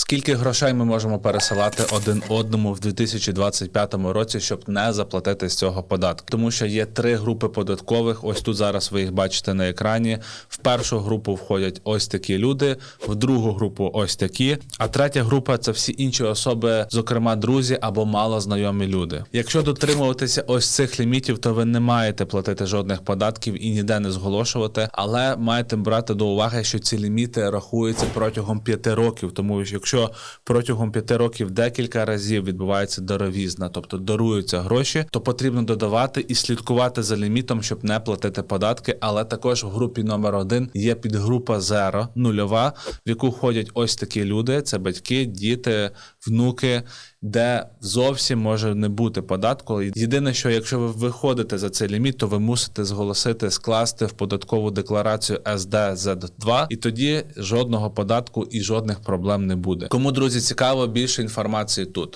Скільки грошей ми можемо пересилати один одному в 2025 році, щоб не заплатити з цього податку? Тому що є три групи податкових. Ось тут зараз ви їх бачите на екрані. В першу групу входять ось такі люди, в другу групу ось такі. А третя група це всі інші особи, зокрема друзі або мало знайомі люди. Якщо дотримуватися ось цих лімітів, то ви не маєте платити жодних податків і ніде не зголошувати, але маєте брати до уваги, що ці ліміти рахуються протягом п'яти років. Тому що якщо протягом п'яти років декілька разів відбувається даровізна, тобто даруються гроші, то потрібно додавати і слідкувати за лімітом, щоб не платити податки. Але також в групі номер один є підгрупа зеро, нульова, в яку входять ось такі люди: це батьки, діти, внуки. Де зовсім може не бути податку. Єдине, що якщо ви виходите за цей ліміт, то ви мусите зголосити скласти в податкову декларацію SDZ2, і тоді жодного податку і жодних проблем не буде. Кому друзі цікаво, більше інформації тут.